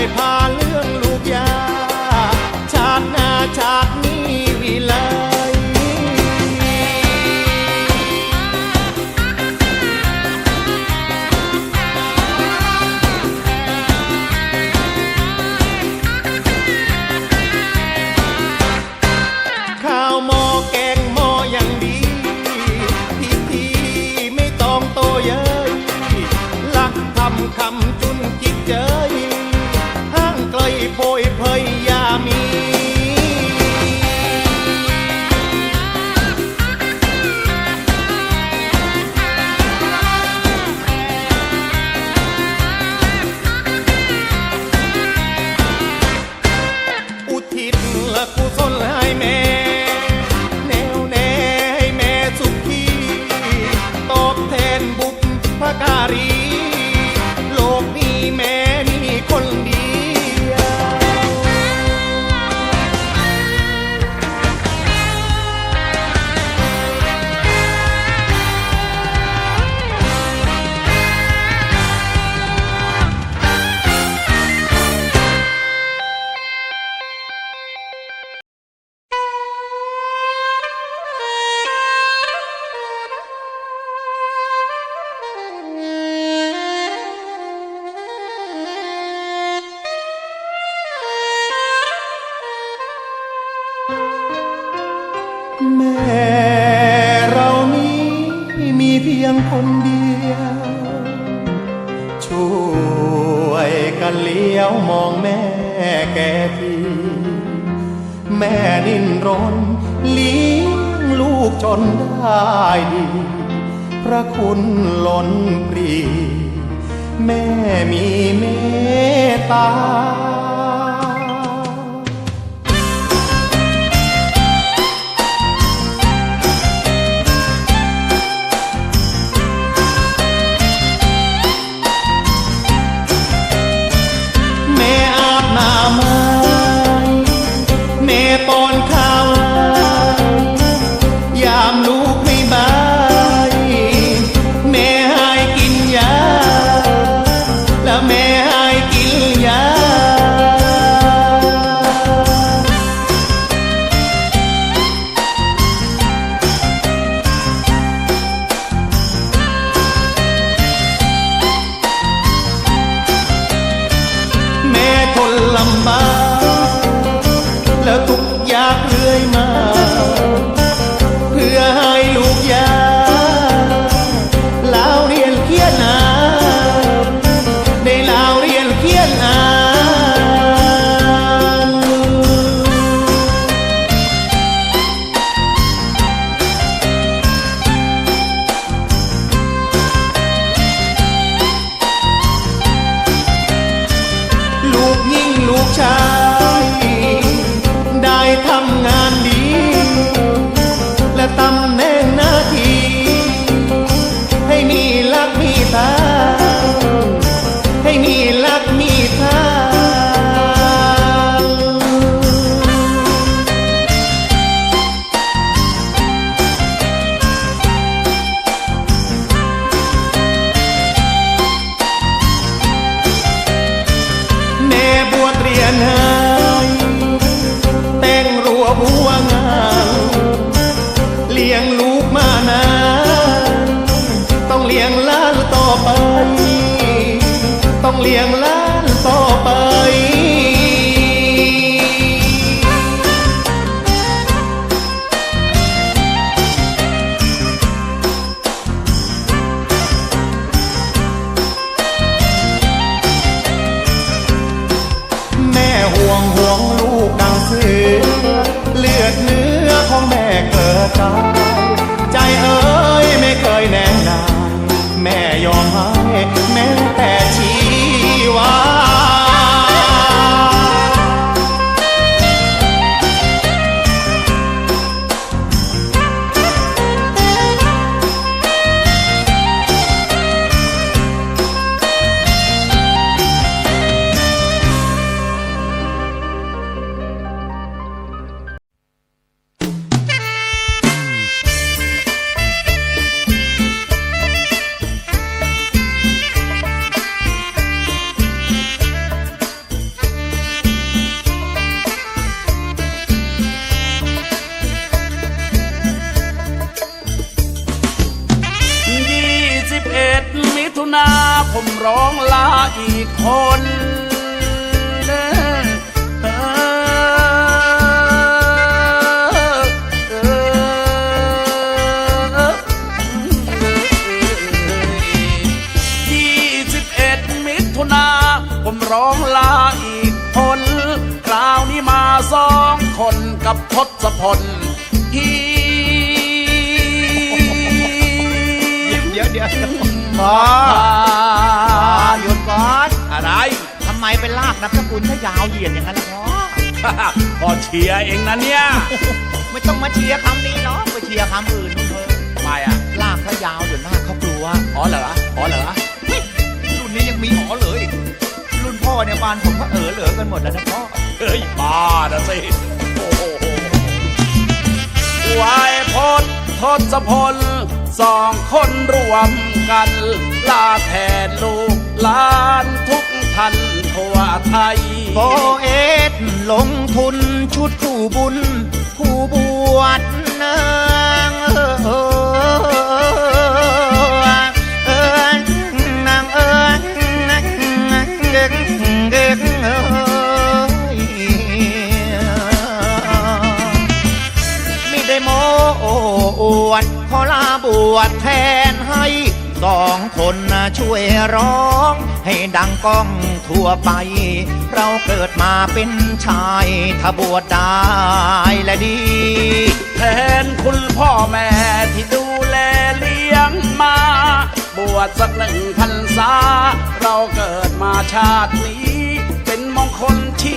害怕。ันเลี้ยวมองแม่แก่ทีแม่นิ่นรนเลี้ยงลูกจนได้ดี พระคุณล้นปรี แม่มีเมตตา ห่วงห่วงลูกดังเสือเลือดเนื้อของแม่เกิดตายใจเอ้ยไม่เคยแน่นายแม่ยอมให้แม้แต่ชี ร้องลาอีกคนยี่สิบเอ็ดมิถุนาผมร้องลาอีกคนคราวนี้มาสองคนกับทศพลฮีเดี๋ยวเดี๋ยว หยุดก่อนอะไรทำไมไปลากนามสกุลถ้ายาวเหยียดอย่างนั้นล่ะพ่อพอเชียร์เองนะเนี่ย ไม่ต้องมาเชียร์คำนี้เนาะไปเชียร์คำอื่นนู่นเถอะทำไมอะลากถ้ายาวเดี๋ยวหน้าเขากลัวอ๋อเหรออ๋อเหรอรุ่นนี้ยังมีหอเหลืออีกรุ่นพ่อเนี่ยบ้านผมก็เออเหลือกันหมดแล้วนะพ่อเฮ้ยบ้านะสิโอ้โหวายพจน์ทศพลสองคนรวม กัน ลาแทนลูกหลานทุกท่านทั่วไทยโบเอสลงทุนชุดผู้บุญ ผู้บวชนางเออเออเออนางเออเด็กเด็กเอยไม่ได้โมอวดขอลาบวชแทนให้ สองคนช่วยร้อง ให้ดังก้องทั่วไป เราเกิดมาเป็นชายถ้าบวชได้และดี แทนคุณพ่อแม่ที่ดูแลเลี้ยงมา บวชสักหนึ่งพรรษา เราเกิดมาชาตินี้ เป็นมงคลชี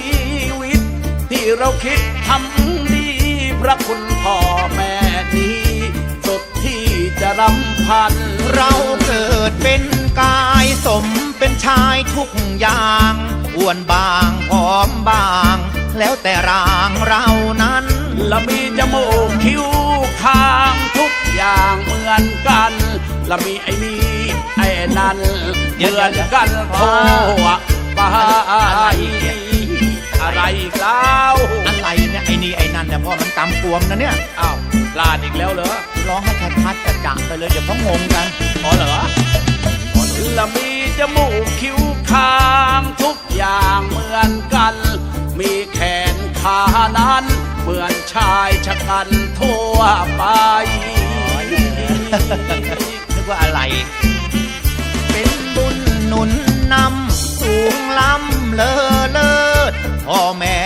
วิต ที่เราคิดทำดี พระคุณพ่อแม่นี้สุดที่จะ รำพันเราเกิดเป็นกายสมเป็นชายทุกอย่างอ้วนบางผอมบาง แล้วแต่ร่างเรานั้นและมีจมูกคิ้วคางทุกอย่างเหมือนกันและมีไอ้นี่ไอ้นั่นเหมือนกันโทษไป อะไรอีกแล้วอะไรเนี่ยไอ้นี่ไอ้นั่นเนี่ยพ่อมันกำกวมนะเนี่ยอ้าวพลาดอีกแล้วเหรอร้องให้ชัดๆจะจักไปเลยเดี๋ยวเขางงกันอ๋อเหรอและมีจมูกคิ้วคางทุกอย่างเหมือนกัน มีแขนขานั้น เหมือนชายชะกันทั่วไปนึกว่าอะไร เป็นบุญหนุนนำสู งล้ำเลอเลิศพ่อแม่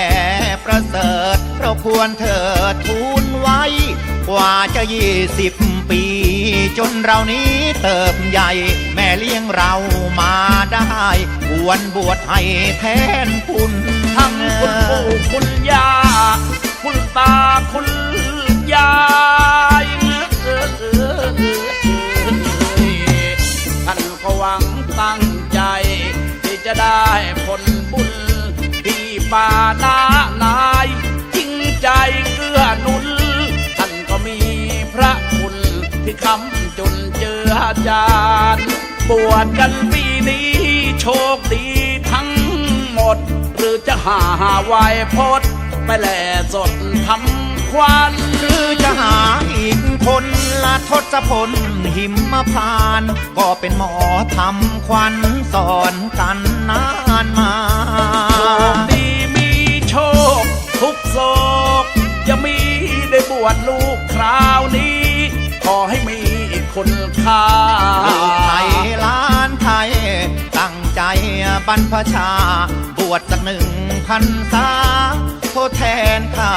ประเสริฐเราควรเถิดทูลไว้ กว่าจะยี่สิบปี จนเรานี้เติบใหญ่ แม่เลี้ยงเรามาได้ ควรบวชให้แทนคุณทั้งคุณปู่คุณย่าคุณตาคุณยายท่านก็หวังตั้ง ได้ผลบุญที่ป่าหน้านายจริงใจเกื้อหนุนท่านก็มีพระคุณที่คำจนเจือจานบวชกันปีนี้โชคดีทั้งหมด หรือจะหาไวยพจน์ไปแหล่สดทำ ควันหรือจะหาอีกคนละทศพลหิมพาน ก็เป็นหมอทำควันสอนกันนานมาโชคดีมีโชค ทุกโศกจะมีได้บวชลูกคราวนี้ ขอให้มีคนค่าไทยล้านไทย ตั้งใจบรรพชา บวชสักหนึ่งพันษาทดแทนข้า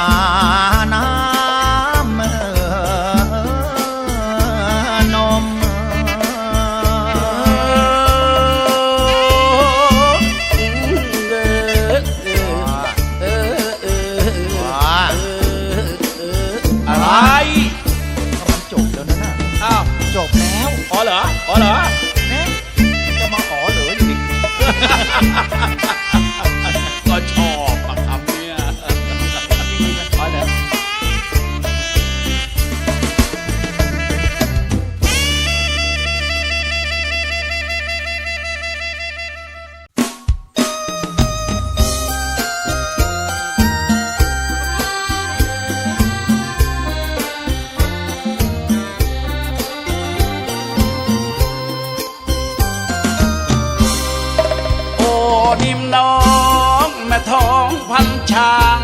ช่าง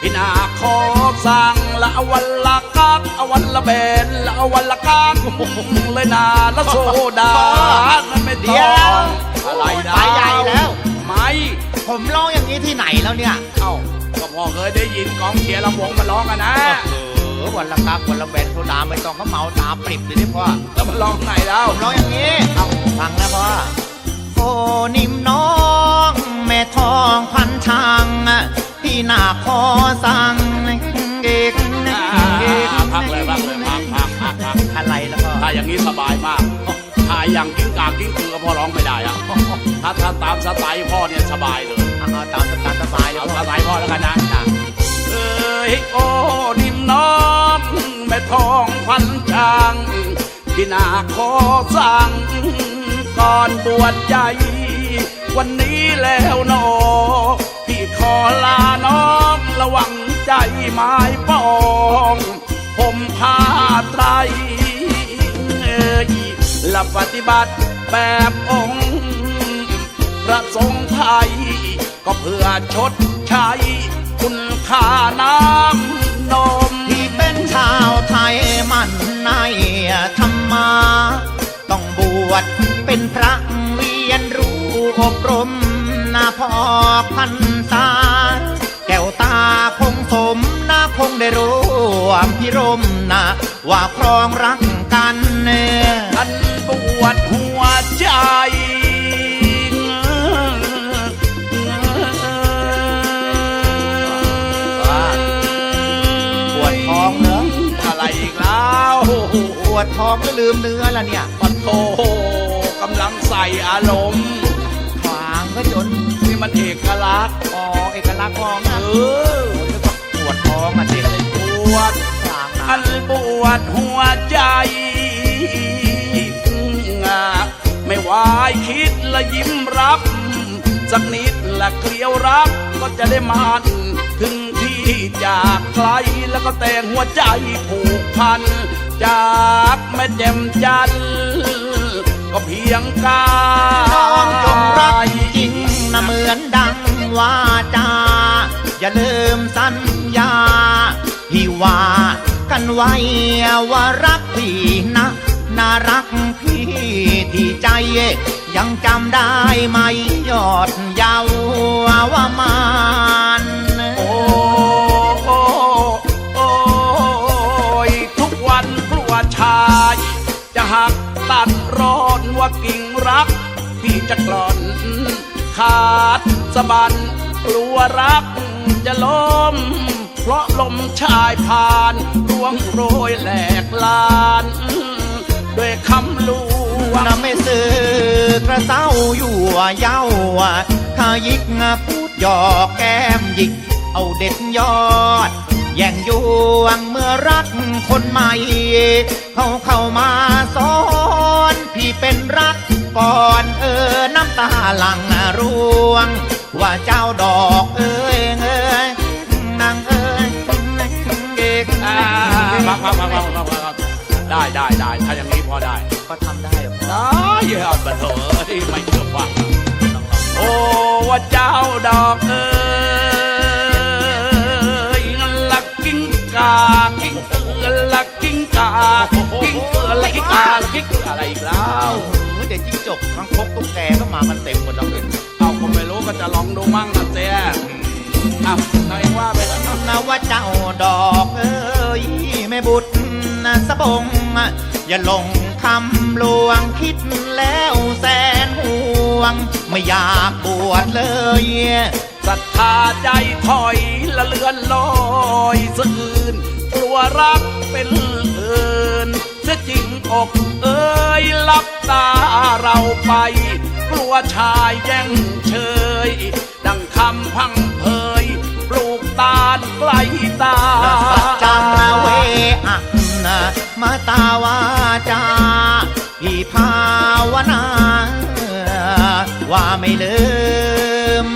พี่นาขอสั่งละอวันละกักอวันละเบนละอวันละกักเลยนาละโซดานั่นไม่เดี๋ต้ยอวงอะไรดาไปใหญ่แล้วไม่ผมร้องอย่างนี้ที่ไหนแล้วเนี่ย เอ้าก็พอเคยได้ยินกองเชียร์ลำวงมาร้องกันนะเออวันละกักวันละแบนโซดาไม่ต้องเขาเมาตาปริบเลยนี่พ่อแล้วมาร้องไหนแล้วผมร้องอย่างนี้เอาฟังนะพ่อโอ้นิ่มน้อง แม่ทองพันช่าง พี่นาขอสั่งเด็กอ่าพักเลยพักเลยพักพักพักพักอะไรแล้วก็ถ้าอย่างนี้สบายมากถ้าอย่างกิ้งกากิ้งคือก็พ่อร้องไม่ได้อะถ้าถ้าตามสไตล์พ่อเนี่ยสบายเลยตามสตามสบายเลยเอาสไตล์พ่อแล้วกันนะเอ้ยโอ้นิ่มน้องแม่ทองพันช่างพี่นาขอสั่งก่อนบวชใจ วันนี้แล้วหนอพี่ข อลาน้องระวังใจไม้ปองผมผ้าไตรเอ่ยและปฏิบัติแบบองค์พระสงฆ์ไทย ก็เพื่อชดใช้คุณค่าน้ำนมที่เป็นชาวไทยมันในธรรมา ต้องบวชเป็นพระเวียนรู้อบรมนาพอพัน ความพิรมนะว่าครองรักกันเน่ยอันปวดหัวใจปวดท้องเหรออะไรอีกแล้วปวดท้องก็ลืมเนื้อละเนี่ยปันโตกำลังใส่อารมณ์ขวางก็จนนี่มันเอกลักษณ์อ๋อเอกลักษณ์ท้องเอนะอแล้วก็ปวดท้องอะเด็กป วด อันปวดหัวใจไม่วายคิดและยิ้มรับ สักนิดและเกลียวรักก็จะได้มันถึงที่จากไกลแล้วก็แต่งหัวใจผูกพัน จากแม่แจ่มจันก็เพียงกา ไว้ว่ารักพี่นะน่ารักพี่ที่ใจ ยังจำได้ไหมยอดเยาวว่ามานโอ้โอ้โอ้ยทุกวันกลัวชาย จะหักตัดร้อนว่ากิ่งรัก พี่จะกล่อน ขาดสะบันกลัวรักจะล้ม เพราะลมชายผ่านร่วงโรยแหลกลานด้วยคำลวงนำไม่ซื้อกระเซ้าอยู่เย้าถ้ายิกพูดหยอกแก้มหยิก เอาเด็ดยอด แย่งยวงเมื่อรักคนใหม่ เขาเข้ามาสอนพี่เป็นรักก่อนเออน้ำตาหลังร่วง ว่าเจ้าดอกเอ้ย พักพักพักพักพักพักได้ได้ได้ถ้าอย่างนี้พอได้ ก็ทำได้เหรอได้เยอะปะเถอะไม่เชื่อฟังโอ้ว่าเจ้าดอกเอ้ยลักกิ้งกากิ้งเกือลักกิ้งกากิ้งเกือลักกิ้งกาลักกิ้งเกืออะไรอีกแล้วเออเดี๋ยวจิ้งจกทั้งคกตุ๊กแกก็มากันเต็มหมดแล้วเลยเอาก็ไม่รู้ก็จะลองดูมั่งนะเจ๊ อ้าวหน่อยว่าไปแล้วนะว่าเจ้าดอกเอ้ยแม่บุตรนะสะบง อย่าหลงคำลวงคิดแล้วแสนห่วง ไม่อยากบวชเลยศรัทธาใจถอยละเลือนลอยสื่นกลัวรักเป็นอื่นเสียจริงอกเอ้ยลับตาเราไป กลัวชายแย่งเชย ดังคำพังเพยปลูกตาลไกลตาสัจจังเวอันมาตาวาจาพี่ภาวนา ว่าไม่ลืม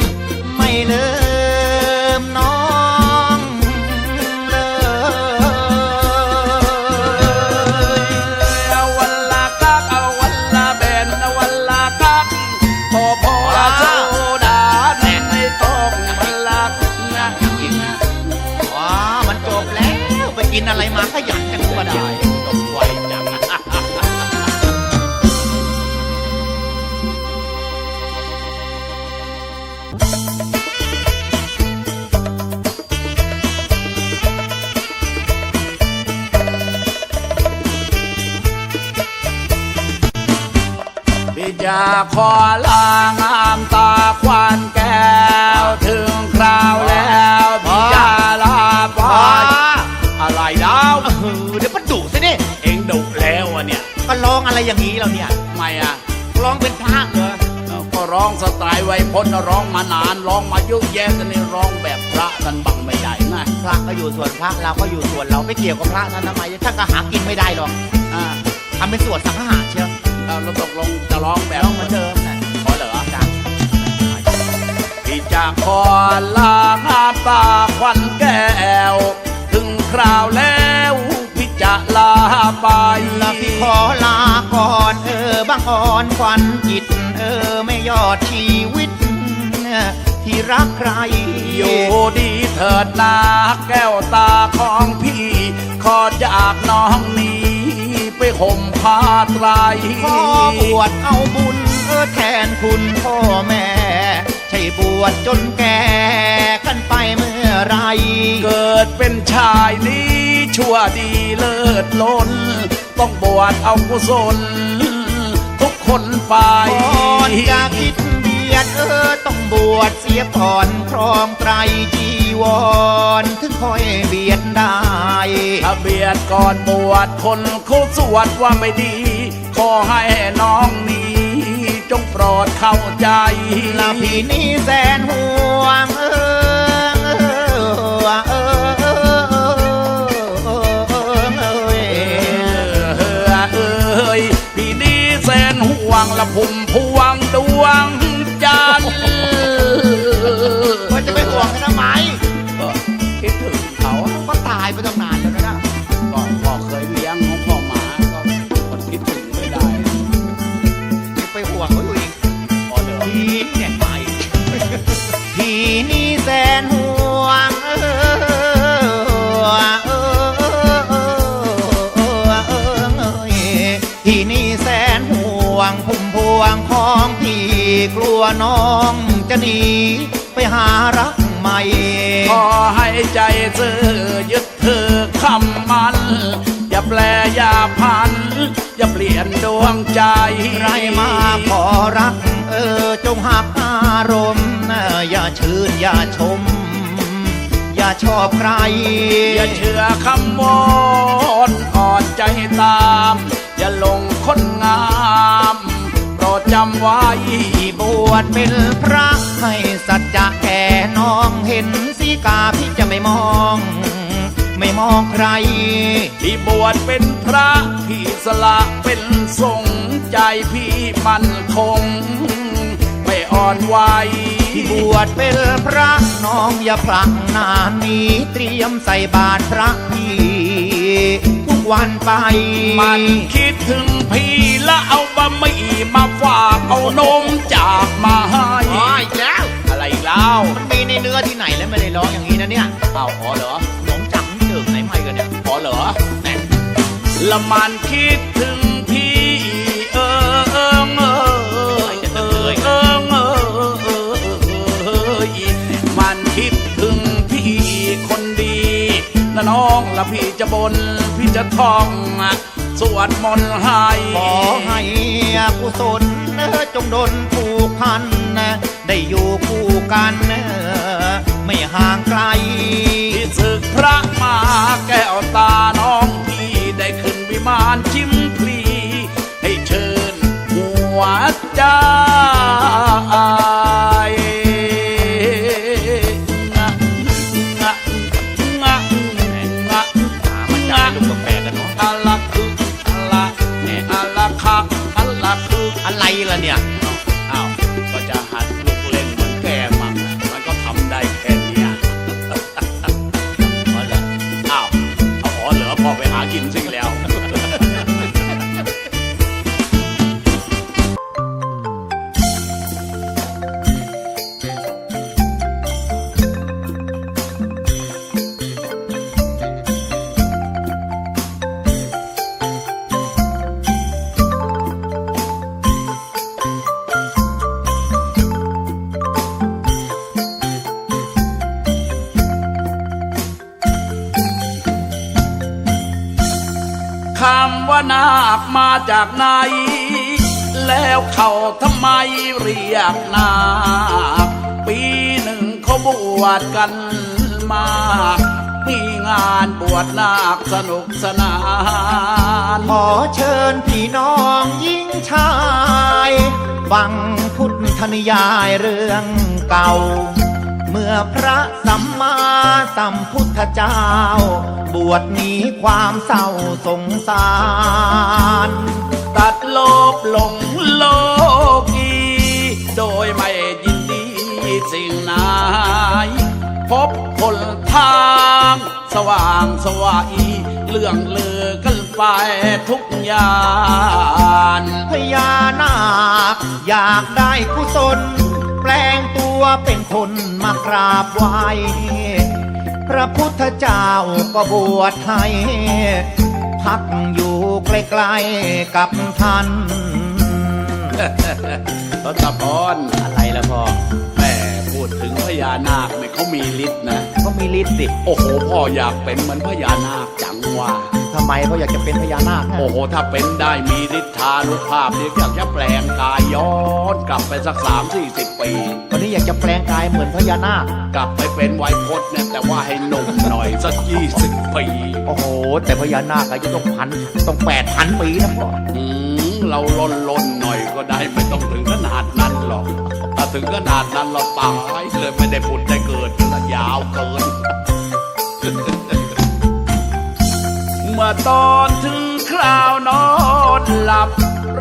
องอะไรอย่างนี้เราเนี่ย ทำไมอะร้องเป็นพระเหรอเอ้าก็ร้องสไตล์ไวยพจน์ร้องมานานร้องมาเยอะแยะแต่นี่ร้องแบบพระกันบังไม่ใหญ่ไงพระก็อยู่ส่วนพระเราก็อยู่ส่วนเราไม่เกี่ยวกับพระนั้นทำไมท่านก็หากินไม่ได้หรอกอ่าทำเป็นส่วนสังหารเชียวเอาเราตกลงจะร้องแบบร้องเหมือนเดิมนะขอเหรอจ้ะพี่จะขอลางามตาควันแก้ว ถึงคราวแล้วพี่ จะลาไปล้วพี่ขอลาก่อนเออบางอ่อนควันจิต เออไม่ยอดชีวิต ที่รักใคร อยู่ดีเถิดนาแก้วตาของพี่ ขอจากน้องนี้ ไปห่มผ้าไตรขอบวชเอาบุญ เออแทนคุณพ่อแม่ บวชจนแก่กันไปเมื่อไหรเกิดเป็นชายนี้ชั่วดีเลิศล้น ต้องบวชเอากุศล ทุกคนไปก่อนจะคิดเบียดเออต้องบวชเสียก่อนครองไตรจีวรถึงค่อยเบียดได้ถ้าเบียดก่อนบวชคนเขาสวดว่าไม่ดี ขอให้น้องนี้ จงโปรดเข้าใจลาพี่นี่แสนห่วงเออเออเออเออเออเออเออเอ้ยพี่นี้แสนห่วงละพุ่มพวงดวง วงของพี่กลัวน้องจะหนีไปหารักใหม่ ขอให้ใจซื่อยึดถือคำมัน อย่าแปลอย่าพัน อย่าเปลี่ยนดวงใจ ใครมาขอรัก เออจงหักอารมณ์นะอย่าชื่นอย่าชม อย่าชอบใคร อย่าเชื่อคำวอนอ่อนใจตาม อย่าหลงคนงามโปรด จำไว้บวชเป็นพระให้สัจจะแก่น้องเห็นสีกาพี่จะไม่มอง ไม่มองใคร ที่บวชเป็นพระที่สละเป็นสงฆ์ใจพี่มันคง ไม่อ่อนไหวที่บวชเป็นพระน้องอย่าพลังนานนี้ เตรียมใส่บาตรพระพี่ ทุกวันไป มันคิดถึงพี่และเอา บะหมี่มาฝากเอานมจากมาให้อ๋ออีกแล้ว อะไรอีกแล้วมันมีในเนื้อที่ไหนแล้วไม่ได้ร้องอย่างนี้นะเนี่ยเอาขอเหรอหลงจังเจิกไหนไม่กันเนี่ยขอเหรอแหม่ละมันคิดถึงพี่เออเออเออเออเออเออเออเออมันคิดถึงพี่คนดีนะน้องละพี่จะบนพี่จะท่อง สวดมนต์ให้ขอให้กุศลจงดลผูกพัน ได้อยู่คู่กัน ไม่ห่างไกล มาจากไหน แล้วเขาทำไมเรียกนาปีหนึ่งเขาบวชกันมา มีงานบวชนาคสนุกสนาน ขอเชิญพี่น้องยิ่งชาย ฟังพุทธนิยายเรื่องเก่า เมื่อพระสัมมาสัมพุทธเจ้า บวชหนีความเศร้าสงสาร ตัดโลภหลงโลกีโดยไม่ยินดีสิ่งไหนพบคนทางสว่างสวัยเรื่องเลือกันไปทุกอย่างพญานาคอยากได้กุศล แปลงตัวเป็นคนมากราบไหว้พระพุทธเจ้าก็บวชให้ พักอยู่ใกล้ๆกับท่านทศพรอะไรล่ะพ่อแม่พูดถึงพญานาคเนี่ยเขามีฤทธิ์นะก็มีฤทธิ์สิโอ้โหพ่ออยากเป็นเหมือนพญานาคจังว่า ทำไมเขาอยากจะเป็นพญานาคฮะโอ้โหถ้าเป็นได้มีฤทธานุภาพเนี่ยอยากจะแปลงกายย้อนกลับไปสักสามสี่สิบปี วันนี้อยากจะแปลงกายเหมือนพญานาคกลับไปเป็นไวยพจน์เนี่ยแต่ว่าให้หนุ่มหน่อยสักยี่สิบปี โอ้โห แต่พญานาคอายุต้องพันต้องแปดพันปีนะพ่ออืมเราล้นล้นๆหน่อยก็ได้ไม่ต้องถึงขนาดนั้นหรอกถ้าถึงขนาดนั้นเราตายเลยไม่ได้ผุดได้เกิดละยาวเกิน ตอนถึงคราวนอนหลับ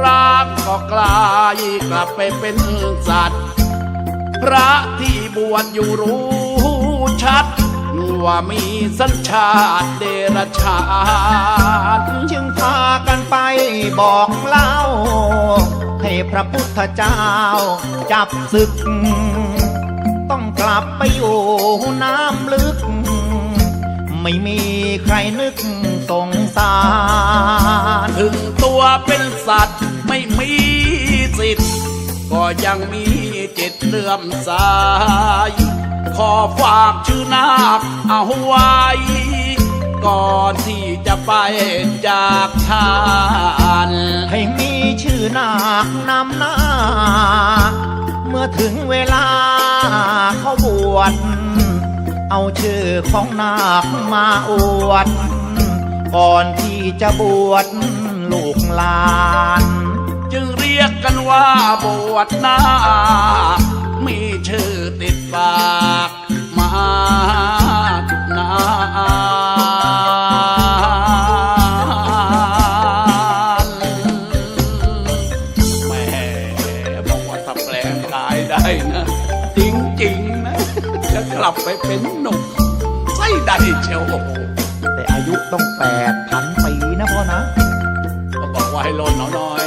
ร่างก็กลายกลับไปเป็นสัตว์ พระที่บวชอยู่รู้ชัดว่ามีสัญชาติเดรัจฉานจึงพากันไปบอกเล่า ให้พระพุทธเจ้าจับศึก ต้องกลับไปอยู่น้ำลึก ไม่มีใครนึกสงสาร ถึงตัวเป็นสัตว์ไม่มีสิทธิ์ ก็ยังมีจิตเลื่อมใสขอฝากชื่อนาคเอาไว้ ก่อนที่จะไปจากทานให้มีชื่อนาคนำหน้า เมื่อถึงเวลาเขาบวช เอาชื่อของนาคมาอวด ก่อนที่จะบวชลูกหลาน จึงเรียกกันว่าบวชนาคมีชื่อติดปาก กลับไปเป็นหนุ่มไส้ใดเชียวโอ้โหแต่อายุต้องแปดพันปีนะพ่อนะ ก็บอกว่าให้ลนหน่อย